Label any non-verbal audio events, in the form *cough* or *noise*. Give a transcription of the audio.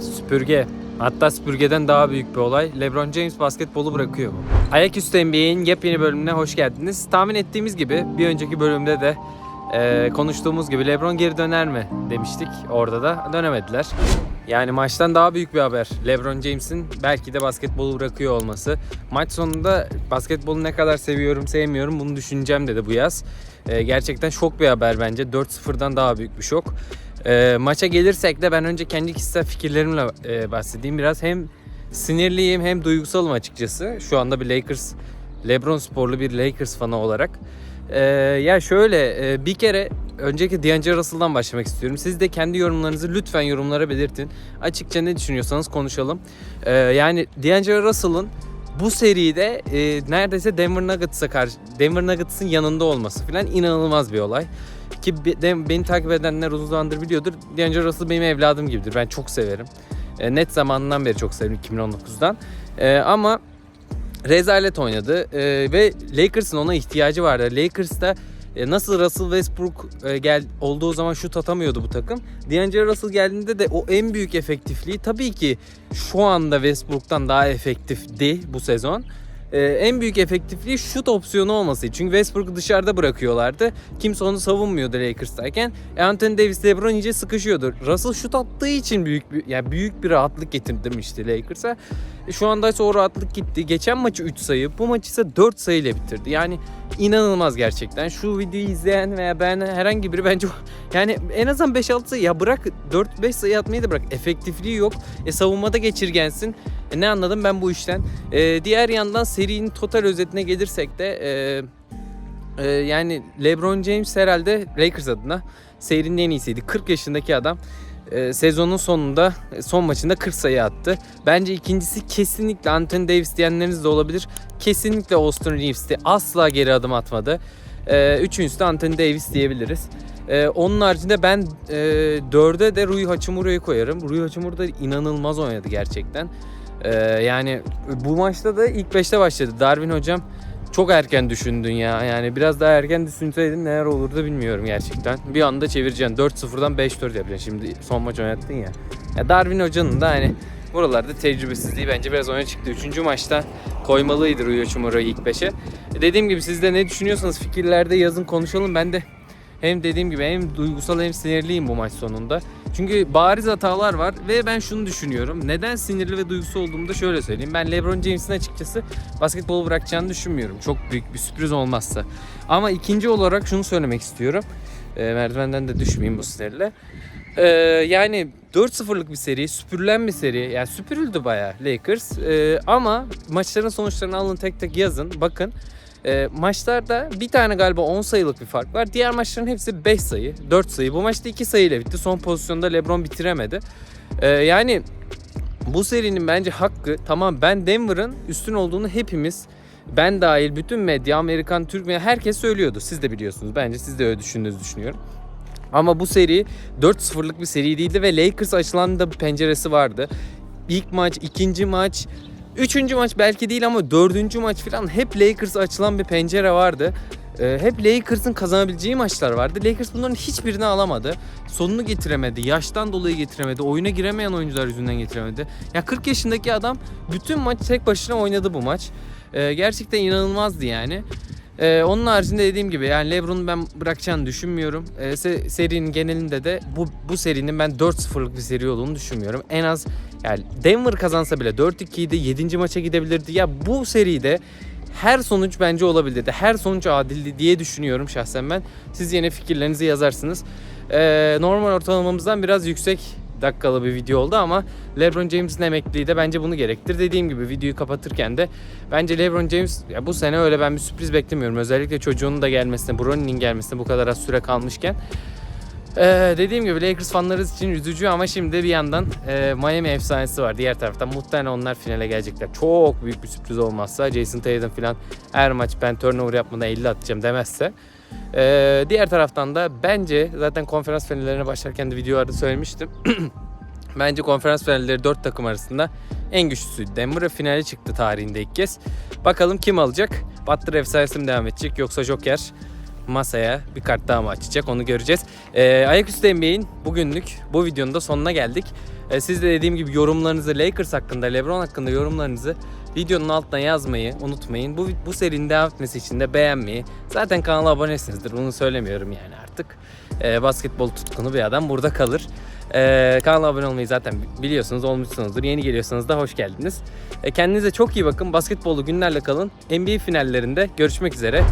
Süpürge. Hatta süpürgeden daha büyük bir olay. LeBron James basketbolu bırakıyor. Ayaküstü NBA'in yepyeni bölümüne hoş geldiniz. Tahmin ettiğimiz gibi bir önceki bölümde de e, konuştuğumuz gibi LeBron geri döner mi demiştik. Orada da dönemediler. Yani maçtan daha büyük bir haber. LeBron James'in belki de basketbolu bırakıyor olması. Maç sonunda basketbolu ne kadar seviyorum sevmiyorum bunu düşüneceğim dedi bu yaz. E, gerçekten şok bir haber bence. 4-0'dan daha büyük bir şok. E, maça gelirsek de ben önce kendi kişisel fikirlerimle e, bahsedeyim. Biraz hem sinirliyim hem duygusalım açıkçası. Şu anda bir Lakers, LeBron sporlu bir Lakers fanı olarak. E, ya şöyle e, bir kere önceki D'Angelo Russell'dan başlamak istiyorum. Siz de kendi yorumlarınızı lütfen yorumlara belirtin. Açıkça ne düşünüyorsanız konuşalım. E, yani D'Angelo Russell'ın bu seride e, neredeyse Denver Nuggets'a karşı Denver Nuggets'ın yanında olması falan inanılmaz bir olay. Ki be- beni takip edenler uzun zamandır biliyordur. D'Angelo Russell benim evladım gibidir. Ben çok severim. E, net zamanından beri çok severim 2019'dan. E, ama rezalet oynadı e, ve Lakers'ın ona ihtiyacı vardı. Lakers'ta e, nasıl Russell Westbrook e, gel olduğu zaman şut atamıyordu bu takım. D'Angelo Russell geldiğinde de o en büyük efektifliği tabii ki şu anda Westbrook'tan daha efektifti bu sezon. E, en büyük efektifliği şut opsiyonu olması. Çünkü Westbrook'u dışarıda bırakıyorlardı. Kimse onu savunmuyordu Lakers'tayken. E, Anthony Davis, LeBron iyice sıkışıyordu. Russell şut attığı için büyük bir yani büyük bir rahatlık getirmişti Lakers'a. E, şu anda ise o rahatlık gitti. Geçen maçı 3 sayı, bu maçı ise 4 sayıyla bitirdi. Yani inanılmaz gerçekten. Şu videoyu izleyen veya ben herhangi biri bence yani en azından 5-6 sayı ya bırak 4-5 sayı atmayı da bırak. Efektifliği yok. E savunmada geçirgensin. E, ne anladım ben bu işten? E, diğer yandan serinin total özetine gelirsek de e, e, yani LeBron James herhalde Lakers adına serinin en iyisiydi. 40 yaşındaki adam e, sezonun sonunda e, son maçında 40 sayı attı. Bence ikincisi kesinlikle Anthony Davis diyenleriniz de olabilir. Kesinlikle Austin Reeves'ti. Asla geri adım atmadı. E, üçüncüsü de Anthony Davis diyebiliriz. E, onun haricinde ben dörde de Rui Hachimura'yı koyarım. Rui Hachimura da inanılmaz oynadı gerçekten. Yani bu maçta da ilk 5'te başladı. Darwin hocam çok erken düşündün ya. Yani biraz daha erken düşünseydin neler olurdu bilmiyorum gerçekten. Bir anda çevireceksin. 4-0'dan 5-4 yapacaksın. Şimdi son maç oynattın ya. ya Darwin hocanın da hani buralarda tecrübesizliği bence biraz öne çıktı. Üçüncü maçta koymalıydı Rui Hachimura'yı ilk 5'e. Dediğim gibi siz de ne düşünüyorsanız fikirlerde yazın konuşalım. Ben de hem dediğim gibi hem duygusal hem sinirliyim bu maç sonunda. Çünkü bariz hatalar var ve ben şunu düşünüyorum. Neden sinirli ve duygusal olduğumu da şöyle söyleyeyim. Ben LeBron James'in açıkçası basketbolu bırakacağını düşünmüyorum. Çok büyük bir sürpriz olmazsa. Ama ikinci olarak şunu söylemek istiyorum. E, merdivenden de düşmeyeyim bu sinirle. E, yani 4-0'lık bir seri, süpürülen bir seri. Yani süpürüldü bayağı Lakers. E, ama maçların sonuçlarını alın tek tek yazın. Bakın. E, maçlarda bir tane galiba 10 sayılık bir fark var. Diğer maçların hepsi 5 sayı, 4 sayı. Bu maçta 2 sayıyla bitti. Son pozisyonda LeBron bitiremedi. E, yani bu serinin bence hakkı tamam ben Denver'ın üstün olduğunu hepimiz ben dahil bütün medya, Amerikan, Türk medya herkes söylüyordu. Siz de biliyorsunuz. Bence siz de öyle düşündüğünüzü düşünüyorum. Ama bu seri 4-0'lık bir seri değildi ve Lakers açılan da penceresi vardı. İlk maç, ikinci maç, üçüncü maç belki değil ama dördüncü maç falan hep Lakers açılan bir pencere vardı. Ee, hep Lakers'ın kazanabileceği maçlar vardı. Lakers bunların hiçbirini alamadı. Sonunu getiremedi. Yaştan dolayı getiremedi. Oyuna giremeyen oyuncular yüzünden getiremedi. Ya 40 yaşındaki adam bütün maç tek başına oynadı bu maç. Ee, gerçekten inanılmazdı yani. Ee, onun haricinde dediğim gibi yani LeBron'u ben bırakacağını düşünmüyorum. Ee, se- serinin genelinde de bu bu serinin ben 4-0'lık bir seri olduğunu düşünmüyorum. En az yani Denver kazansa bile 4-2 idi 7. maça gidebilirdi. Ya bu seride her sonuç bence olabilirdi. Her sonuç adildi diye düşünüyorum şahsen ben. Siz yine fikirlerinizi yazarsınız. Ee, normal ortalamamızdan biraz yüksek dakikalı bir video oldu ama LeBron James'in emekliliği de bence bunu gerektir. Dediğim gibi videoyu kapatırken de bence LeBron James ya bu sene öyle ben bir sürpriz beklemiyorum. Özellikle çocuğunun da gelmesine, Bronny'nin gelmesine bu kadar az süre kalmışken. Ee, dediğim gibi Lakers fanları için üzücü ama şimdi bir yandan e, Miami efsanesi var. Diğer taraftan muhtemelen onlar finale gelecekler. Çok büyük bir sürpriz olmazsa Jason Tatum falan her maç ben turnover yapmadan 50 atacağım demezse. Ee, diğer taraftan da bence zaten konferans finallerine başlarken de videolarda söylemiştim. *clears throat* bence konferans finalleri 4 takım arasında en güçlüsüydü. Denver finale çıktı tarihinde ilk kez. Bakalım kim alacak? Butler efsanesi mi devam edecek yoksa Joker masaya bir kart daha mı açacak onu göreceğiz. Ee, Ayaküstü NBA'in bugünlük bu videonun da sonuna geldik. E, siz de dediğim gibi yorumlarınızı Lakers hakkında, LeBron hakkında yorumlarınızı videonun altına yazmayı unutmayın. Bu bu serinin devam etmesi için de beğenmeyi. Zaten kanala abonesinizdir. Bunu söylemiyorum yani artık. E, basketbol tutkunu bir adam burada kalır. E, kanala abone olmayı zaten biliyorsunuz, olmuşsunuzdur. Yeni geliyorsanız da hoş geldiniz. E, kendinize çok iyi bakın. Basketbolu günlerle kalın. NBA finallerinde görüşmek üzere.